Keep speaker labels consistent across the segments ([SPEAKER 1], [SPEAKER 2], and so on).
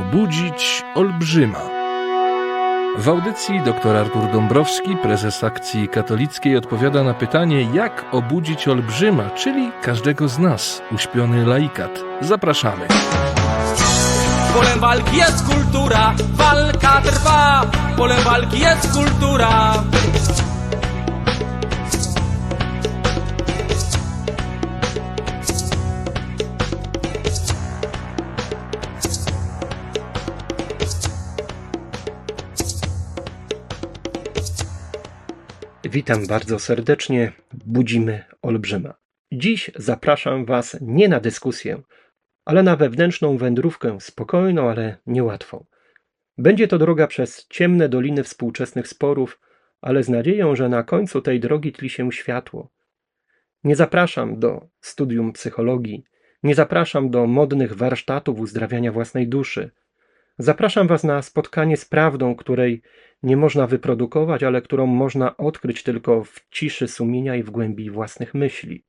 [SPEAKER 1] Obudzić olbrzyma. W audycji dr Artur Dąbrowski, prezes akcji katolickiej, odpowiada na pytanie, jak obudzić olbrzyma, czyli każdego z nas, uśpiony laikat. Zapraszamy.
[SPEAKER 2] Polem walki jest kultura, walka trwa. Polem walki jest kultura.
[SPEAKER 3] Witam bardzo serdecznie. Budzimy Olbrzyma. Dziś zapraszam Was nie na dyskusję, ale na wewnętrzną wędrówkę, spokojną, ale niełatwą. Będzie to droga przez ciemne doliny współczesnych sporów, ale z nadzieją, że na końcu tej drogi tli się światło. Nie zapraszam do studium psychologii, nie zapraszam do modnych warsztatów uzdrawiania własnej duszy. Zapraszam Was na spotkanie z prawdą, której nie można wyprodukować, ale którą można odkryć tylko w ciszy sumienia i w głębi własnych myśli.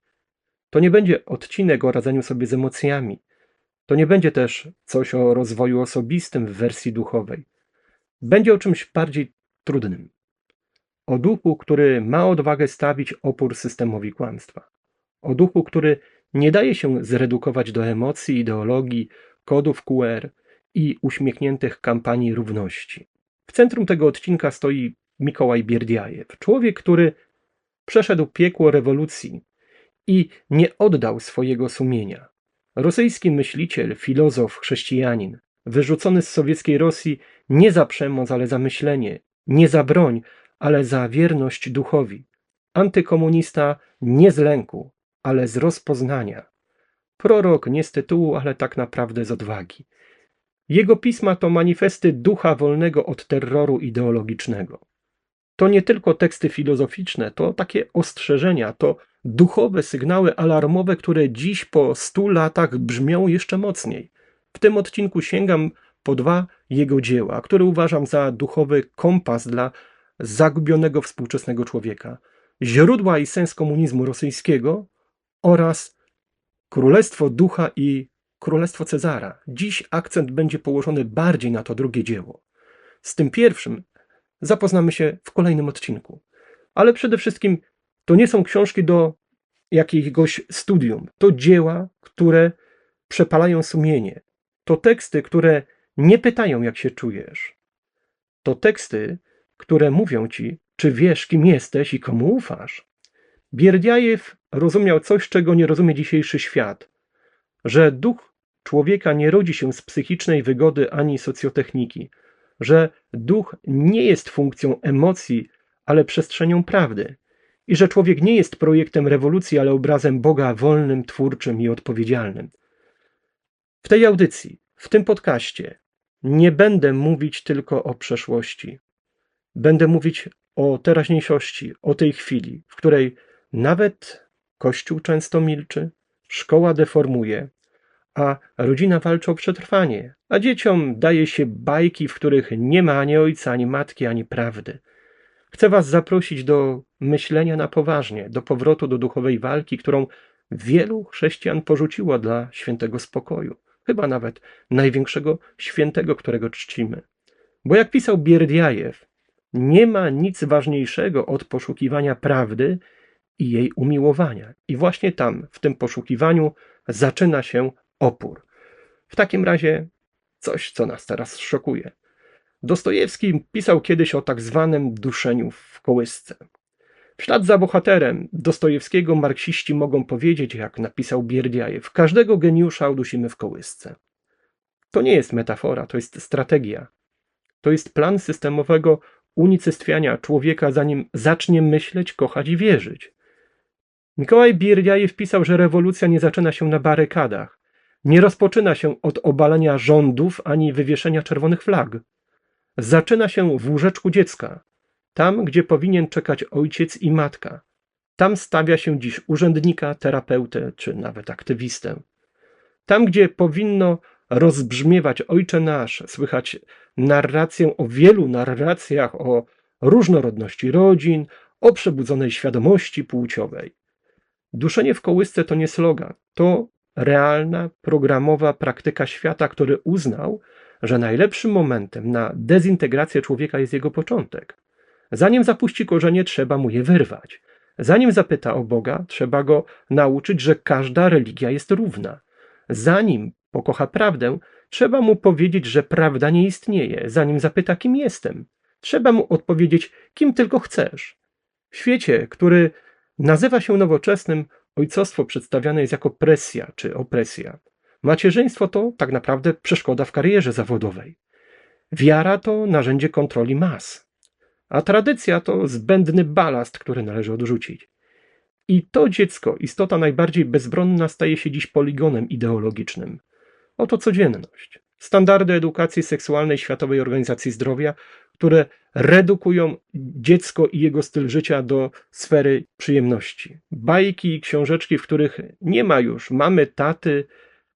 [SPEAKER 3] To nie będzie odcinek o radzeniu sobie z emocjami. To nie będzie też coś o rozwoju osobistym w wersji duchowej. Będzie o czymś bardziej trudnym. O duchu, który ma odwagę stawić opór systemowi kłamstwa. O duchu, który nie daje się zredukować do emocji, ideologii, kodów QR i uśmiechniętych kampanii równości. W centrum tego odcinka stoi Mikołaj Bierdiajew, człowiek, który przeszedł piekło rewolucji i nie oddał swojego sumienia. Rosyjski myśliciel, filozof, chrześcijanin, wyrzucony z sowieckiej Rosji nie za przemoc, ale za myślenie, nie za broń, ale za wierność duchowi. Antykomunista nie z lęku, ale z rozpoznania. Prorok nie z tytułu, ale tak naprawdę z odwagi. Jego pisma to manifesty ducha wolnego od terroru ideologicznego. To nie tylko teksty filozoficzne, to takie ostrzeżenia, to duchowe sygnały alarmowe, które dziś po stu latach brzmią jeszcze mocniej. W tym odcinku sięgam po dwa jego dzieła, które uważam za duchowy kompas dla zagubionego współczesnego człowieka. Źródła i sens komunizmu rosyjskiego oraz Królestwo Ducha i Królestwo Cezara. Dziś akcent będzie położony bardziej na to drugie dzieło. Z tym pierwszym zapoznamy się w kolejnym odcinku. Ale przede wszystkim to nie są książki do jakiegoś studium. To dzieła, które przepalają sumienie. To teksty, które nie pytają, jak się czujesz. To teksty, które mówią ci, czy wiesz, kim jesteś i komu ufasz. Bierdiajew rozumiał coś, czego nie rozumie dzisiejszy świat, że duch człowieka nie rodzi się z psychicznej wygody ani socjotechniki, że duch nie jest funkcją emocji, ale przestrzenią prawdy, i że człowiek nie jest projektem rewolucji, ale obrazem Boga wolnym, twórczym i odpowiedzialnym. W tej audycji, w tym podcaście, nie będę mówić tylko o przeszłości. Będę mówić o teraźniejszości, o tej chwili, w której nawet Kościół często milczy, szkoła deformuje, a rodzina walczy o przetrwanie, a dzieciom daje się bajki, w których nie ma ani ojca, ani matki, ani prawdy. Chcę Was zaprosić do myślenia na poważnie, do powrotu do duchowej walki, którą wielu chrześcijan porzuciło dla świętego spokoju, chyba nawet największego świętego, którego czcimy. Bo jak pisał Bierdiajew, nie ma nic ważniejszego od poszukiwania prawdy i jej umiłowania. I właśnie tam, w tym poszukiwaniu, zaczyna się opór. W takim razie coś, co nas teraz szokuje. Dostojewski pisał kiedyś o tak zwanym duszeniu w kołysce. W ślad za bohaterem Dostojewskiego marksiści mogą powiedzieć, jak napisał Bierdiajew, każdego geniusza udusimy w kołysce. To nie jest metafora, to jest strategia. To jest plan systemowego unicestwiania człowieka, zanim zacznie myśleć, kochać i wierzyć. Mikołaj Bierdiajew pisał, że rewolucja nie zaczyna się na barykadach, nie rozpoczyna się od obalenia rządów ani wywieszenia czerwonych flag. Zaczyna się w łóżeczku dziecka, tam, gdzie powinien czekać ojciec i matka. Tam stawia się dziś urzędnika, terapeutę czy nawet aktywistę. Tam, gdzie powinno rozbrzmiewać Ojcze Nasz, słychać narrację o wielu narracjach o różnorodności rodzin, o przebudzonej świadomości płciowej. Duszenie w kołysce to nie slogan, to realna, programowa praktyka świata, który uznał, że najlepszym momentem na dezintegrację człowieka jest jego początek. Zanim zapuści korzenie, trzeba mu je wyrwać. Zanim zapyta o Boga, trzeba go nauczyć, że każda religia jest równa. Zanim pokocha prawdę, trzeba mu powiedzieć, że prawda nie istnieje. Zanim zapyta, kim jestem, trzeba mu odpowiedzieć, kim tylko chcesz. W świecie, który nazywa się nowoczesnym, ojcostwo przedstawiane jest jako presja czy opresja. Macierzyństwo to tak naprawdę przeszkoda w karierze zawodowej. Wiara to narzędzie kontroli mas, a tradycja to zbędny balast, który należy odrzucić. I to dziecko, istota najbardziej bezbronna, staje się dziś poligonem ideologicznym. Oto codzienność. Standardy edukacji seksualnej Światowej Organizacji Zdrowia, które redukują dziecko i jego styl życia do sfery przyjemności. Bajki i książeczki, w których nie ma już mamy, taty,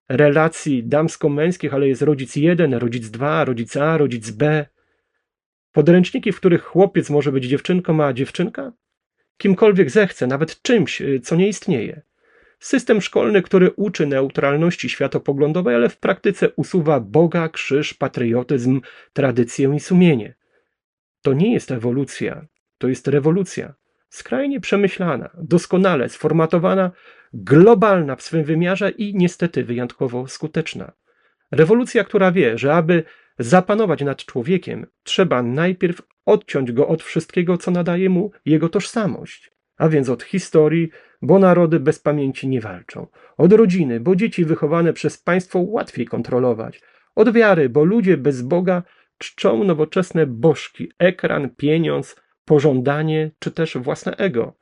[SPEAKER 3] relacji damsko-męskich, ale jest rodzic jeden, rodzic dwa, rodzic A, rodzic B. Podręczniki, w których chłopiec może być dziewczynką, a dziewczynka kimkolwiek zechce, nawet czymś, y, co nie istnieje. System szkolny, który uczy neutralności światopoglądowej, ale w praktyce usuwa Boga, krzyż, patriotyzm, tradycję i sumienie. To nie jest ewolucja, to jest rewolucja. Skrajnie przemyślana, doskonale sformatowana, globalna w swym wymiarze i niestety wyjątkowo skuteczna. Rewolucja, która wie, że aby zapanować nad człowiekiem, trzeba najpierw odciąć go od wszystkiego, co nadaje mu jego tożsamość, a więc od historii, bo narody bez pamięci nie walczą, od rodziny, bo dzieci wychowane przez państwo łatwiej kontrolować, od wiary, bo ludzie bez Boga czczą nowoczesne bożki, ekran, pieniądz, pożądanie czy też własne ego.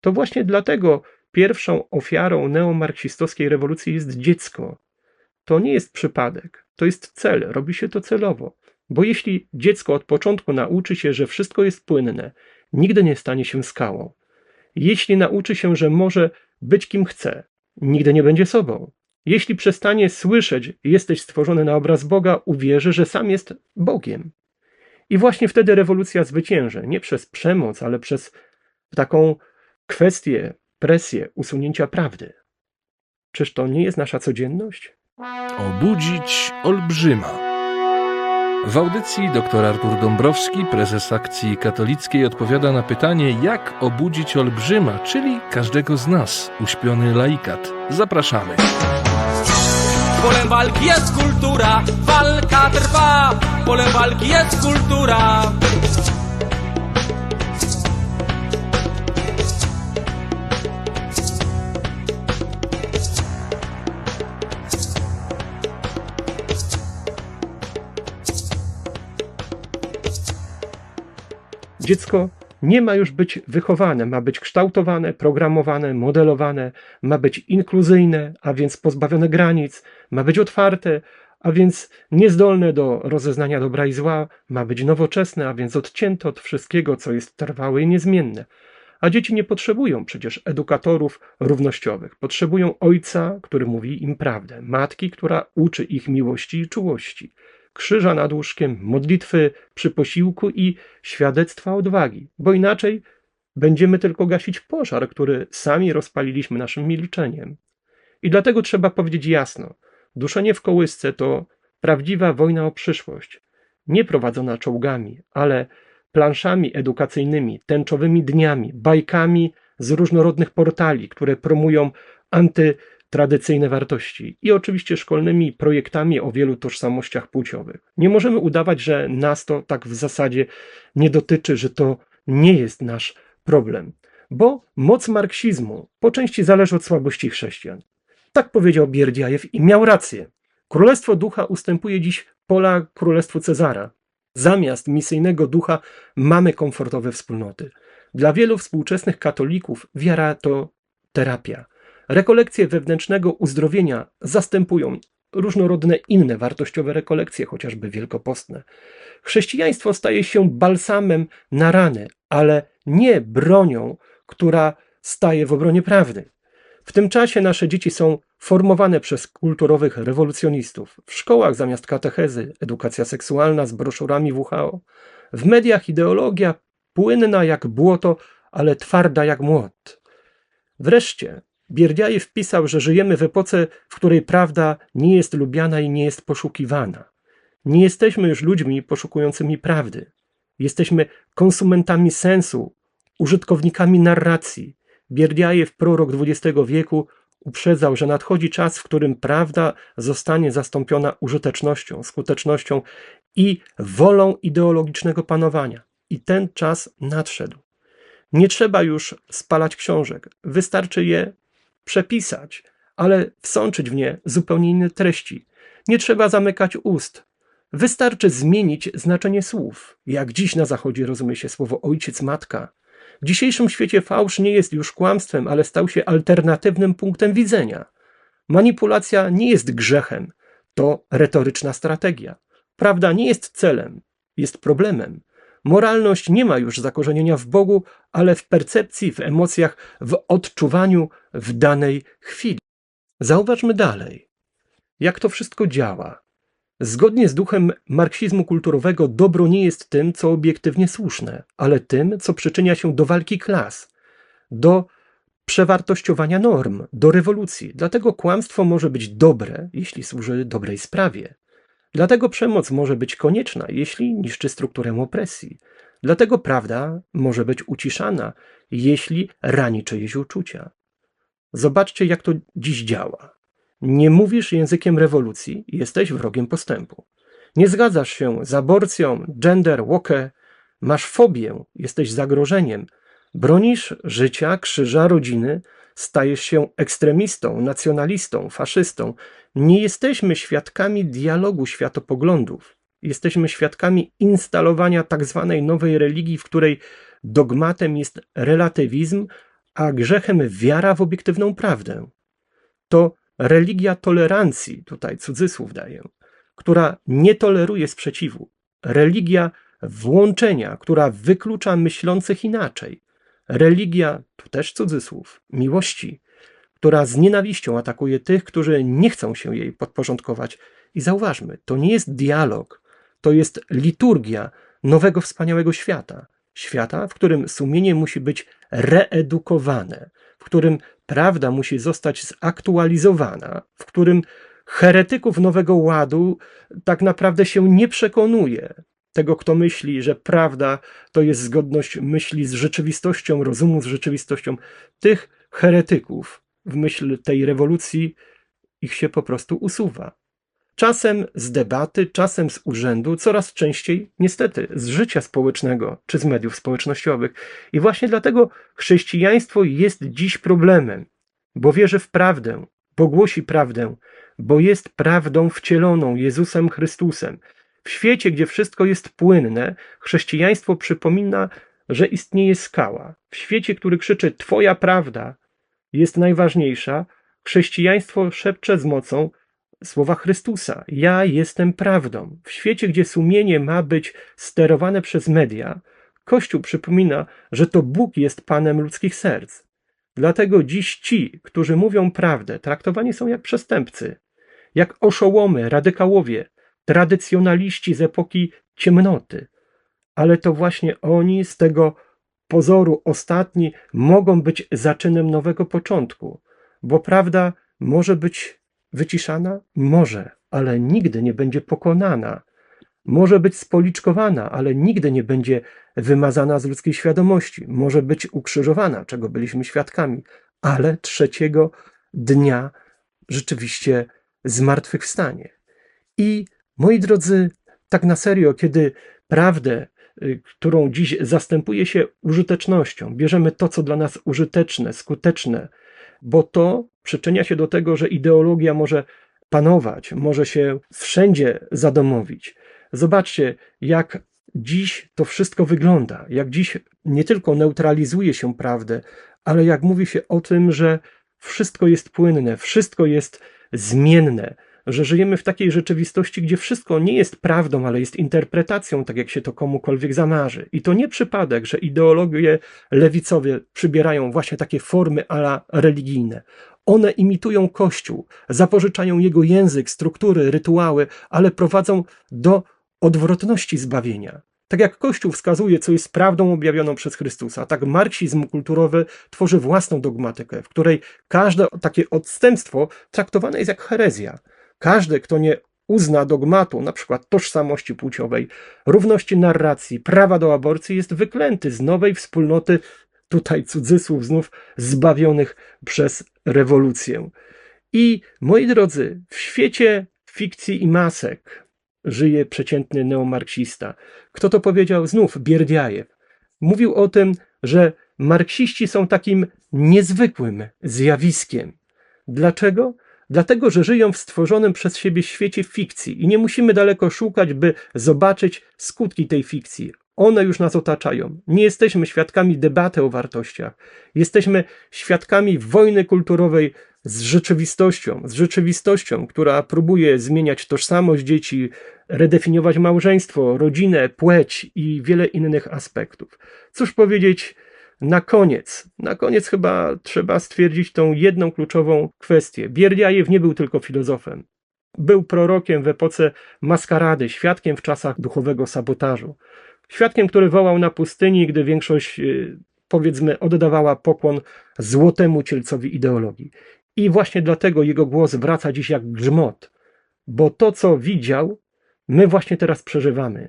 [SPEAKER 3] To właśnie dlatego pierwszą ofiarą neomarksistowskiej rewolucji jest dziecko. To nie jest przypadek, to jest cel, robi się to celowo. Bo jeśli dziecko od początku nauczy się, że wszystko jest płynne, nigdy nie stanie się skałą. Jeśli nauczy się, że może być kim chce, nigdy nie będzie sobą. Jeśli przestanie słyszeć, jesteś stworzony na obraz Boga, uwierzy, że sam jest Bogiem. I właśnie wtedy rewolucja zwycięży, nie przez przemoc, ale przez taką kwestię, presję usunięcia prawdy. Czyż to nie jest nasza codzienność?
[SPEAKER 1] Obudzić olbrzyma. W audycji dr Artur Dąbrowski, prezes akcji katolickiej, odpowiada na pytanie, jak obudzić olbrzyma, czyli każdego z nas, uśpiony laikat. Zapraszamy.
[SPEAKER 2] Polem walki jest kultura, walka trwa. Polem walki jest kultura.
[SPEAKER 3] Dziecko nie ma już być wychowane, ma być kształtowane, programowane, modelowane, ma być inkluzyjne, a więc pozbawione granic, ma być otwarte, a więc niezdolne do rozeznania dobra i zła, ma być nowoczesne, a więc odcięte od wszystkiego, co jest trwałe i niezmienne. A dzieci nie potrzebują przecież edukatorów równościowych. Potrzebują ojca, który mówi im prawdę, matki, która uczy ich miłości i czułości krzyża nad łóżkiem, modlitwy przy posiłku i świadectwa odwagi, bo inaczej będziemy tylko gasić pożar, który sami rozpaliliśmy naszym milczeniem. I dlatego trzeba powiedzieć jasno: duszenie w kołysce to prawdziwa wojna o przyszłość, nie prowadzona czołgami, ale planszami edukacyjnymi, tęczowymi dniami, bajkami z różnorodnych portali, które promują anty tradycyjne wartości i oczywiście szkolnymi projektami o wielu tożsamościach płciowych. Nie możemy udawać, że nas to tak w zasadzie nie dotyczy, że to nie jest nasz problem, bo moc marksizmu po części zależy od słabości chrześcijan. Tak powiedział Bierdiajew i miał rację. Królestwo ducha ustępuje dziś pola królestwu Cezara. Zamiast misyjnego ducha mamy komfortowe wspólnoty. Dla wielu współczesnych katolików wiara to terapia. Rekolekcje wewnętrznego uzdrowienia zastępują różnorodne inne wartościowe rekolekcje, chociażby wielkopostne. Chrześcijaństwo staje się balsamem na rany, ale nie bronią, która staje w obronie prawdy. W tym czasie nasze dzieci są formowane przez kulturowych rewolucjonistów. W szkołach zamiast katechezy edukacja seksualna z broszurami WHO. W mediach ideologia płynna jak błoto, ale twarda jak młot. Wreszcie Bierdziajew pisał, że żyjemy w epoce, w której prawda nie jest lubiana i nie jest poszukiwana. Nie jesteśmy już ludźmi poszukującymi prawdy. Jesteśmy konsumentami sensu, użytkownikami narracji. Bierdiajew, prorok XX wieku, uprzedzał, że nadchodzi czas, w którym prawda zostanie zastąpiona użytecznością, skutecznością i wolą ideologicznego panowania. I ten czas nadszedł. Nie trzeba już spalać książek, wystarczy je przepisać, ale wsączyć w nie zupełnie inne treści. Nie trzeba zamykać ust. Wystarczy zmienić znaczenie słów. Jak dziś na zachodzie rozumie się słowo ojciec, matka. W dzisiejszym świecie fałsz nie jest już kłamstwem, ale stał się alternatywnym punktem widzenia. Manipulacja nie jest grzechem, to retoryczna strategia. Prawda nie jest celem, jest problemem. Moralność nie ma już zakorzenienia w Bogu, ale w percepcji, w emocjach, w odczuwaniu w danej chwili. Zauważmy dalej, jak to wszystko działa. Zgodnie z duchem marksizmu kulturowego, dobro nie jest tym, co obiektywnie słuszne, ale tym, co przyczynia się do walki klas, do przewartościowania norm, do rewolucji. Dlatego kłamstwo może być dobre, jeśli służy dobrej sprawie. Dlatego przemoc może być konieczna, jeśli niszczy strukturę opresji. Dlatego prawda może być uciszana, jeśli rani czyjeś uczucia. Zobaczcie, jak to dziś działa. Nie mówisz językiem rewolucji, jesteś wrogiem postępu. Nie zgadzasz się z aborcją, gender, woke, masz fobię, jesteś zagrożeniem. Bronisz życia, krzyża, rodziny, stajesz się ekstremistą, nacjonalistą, faszystą. Nie jesteśmy świadkami dialogu światopoglądów. Jesteśmy świadkami instalowania tak zwanej nowej religii, w której dogmatem jest relatywizm, a grzechem wiara w obiektywną prawdę. To religia tolerancji, tutaj cudzysłów daję, która nie toleruje sprzeciwu. Religia włączenia, która wyklucza myślących inaczej. Religia, tu też cudzysłów, miłości, która z nienawiścią atakuje tych, którzy nie chcą się jej podporządkować. I zauważmy, to nie jest dialog, to jest liturgia nowego, wspaniałego świata. Świata, w którym sumienie musi być reedukowane, w którym prawda musi zostać zaktualizowana, w którym heretyków Nowego Ładu tak naprawdę się nie przekonuje. Tego, kto myśli, że prawda to jest zgodność myśli z rzeczywistością, rozumu z rzeczywistością, tych heretyków w myśl tej rewolucji ich się po prostu usuwa. Czasem z debaty, czasem z urzędu, coraz częściej, niestety, z życia społecznego czy z mediów społecznościowych. I właśnie dlatego chrześcijaństwo jest dziś problemem, bo wierzy w prawdę, bo głosi prawdę, bo jest prawdą wcieloną Jezusem Chrystusem. W świecie, gdzie wszystko jest płynne, chrześcijaństwo przypomina, że istnieje skała. W świecie, który krzyczy: Twoja prawda jest najważniejsza, chrześcijaństwo szepcze z mocą słowa Chrystusa: Ja jestem prawdą. W świecie, gdzie sumienie ma być sterowane przez media, Kościół przypomina, że to Bóg jest Panem ludzkich serc. Dlatego dziś ci, którzy mówią prawdę, traktowani są jak przestępcy, jak oszołomy, radykałowie, tradycjonaliści z epoki ciemnoty. Ale to właśnie oni z tego pozoru ostatni mogą być zaczynem nowego początku, bo prawda może być wyciszana? Może, ale nigdy nie będzie pokonana. Może być spoliczkowana, ale nigdy nie będzie wymazana z ludzkiej świadomości. Może być ukrzyżowana, czego byliśmy świadkami, ale trzeciego dnia rzeczywiście zmartwychwstanie. I moi drodzy, tak na serio, kiedy prawdę, którą dziś zastępuje się użytecznością, bierzemy to, co dla nas użyteczne, skuteczne, bo to przyczynia się do tego, że ideologia może panować, może się wszędzie zadomowić. Zobaczcie, jak dziś to wszystko wygląda, jak dziś nie tylko neutralizuje się prawdę, ale jak mówi się o tym, że wszystko jest płynne, wszystko jest zmienne, że żyjemy w takiej rzeczywistości, gdzie wszystko nie jest prawdą, ale jest interpretacją, tak jak się to komukolwiek zamarzy. I to nie przypadek, że ideologie lewicowe przybierają właśnie takie formy ala religijne. One imitują Kościół, zapożyczają jego język, struktury, rytuały, ale prowadzą do odwrotności zbawienia. Tak jak Kościół wskazuje, co jest prawdą objawioną przez Chrystusa, tak marksizm kulturowy tworzy własną dogmatykę, w której każde takie odstępstwo traktowane jest jak herezja. Każdy, kto nie uzna dogmatu, na przykład tożsamości płciowej, równości narracji, prawa do aborcji, jest wyklęty z nowej wspólnoty, tutaj cudzysłów znów, zbawionych przez rewolucję. I moi drodzy, w świecie fikcji i masek żyje przeciętny neomarksista. Kto to powiedział? Znów Bierdiajew. Mówił o tym, że marksiści są takim niezwykłym zjawiskiem. Dlaczego? Dlatego, że żyją w stworzonym przez siebie świecie fikcji i nie musimy daleko szukać, by zobaczyć skutki tej fikcji. One już nas otaczają. Nie jesteśmy świadkami debaty o wartościach. Jesteśmy świadkami wojny kulturowej z rzeczywistością, z rzeczywistością, która próbuje zmieniać tożsamość dzieci, redefiniować małżeństwo, rodzinę, płeć i wiele innych aspektów. Cóż powiedzieć na koniec? Na koniec chyba trzeba stwierdzić tą jedną kluczową kwestię. Bierdiajew nie był tylko filozofem. Był prorokiem w epoce maskarady, świadkiem w czasach duchowego sabotażu. Świadkiem, który wołał na pustyni, gdy większość, yy, powiedzmy, oddawała pokłon złotemu cielcowi ideologii. I właśnie dlatego jego głos wraca dziś jak grzmot, bo to, co widział, my właśnie teraz przeżywamy.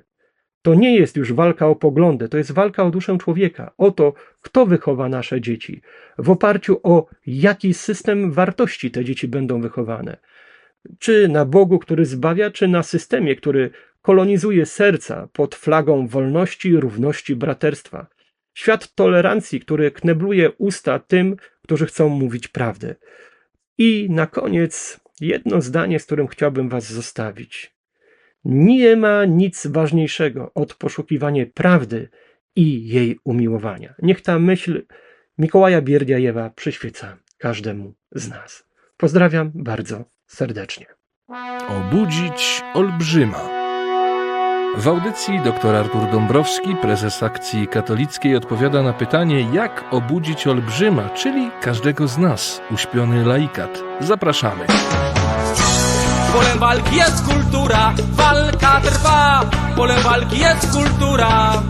[SPEAKER 3] To nie jest już walka o poglądy, to jest walka o duszę człowieka, o to, kto wychowa nasze dzieci, w oparciu o jaki system wartości te dzieci będą wychowane. Czy na Bogu, który zbawia, czy na systemie, który kolonizuje serca pod flagą wolności, równości, braterstwa. Świat tolerancji, który knebluje usta tym, którzy chcą mówić prawdę. I na koniec jedno zdanie, z którym chciałbym Was zostawić. Nie ma nic ważniejszego od poszukiwania prawdy i jej umiłowania. Niech ta myśl Mikołaja Bierdiajewa przyświeca każdemu z nas. Pozdrawiam bardzo serdecznie.
[SPEAKER 1] Obudzić olbrzyma. W audycji dr Artur Dąbrowski, prezes akcji katolickiej, odpowiada na pytanie, jak obudzić olbrzyma, czyli każdego z nas, uśpiony laikat. Zapraszamy.
[SPEAKER 2] Polem walki jest kultura, walka trwa. Polem walki jest kultura.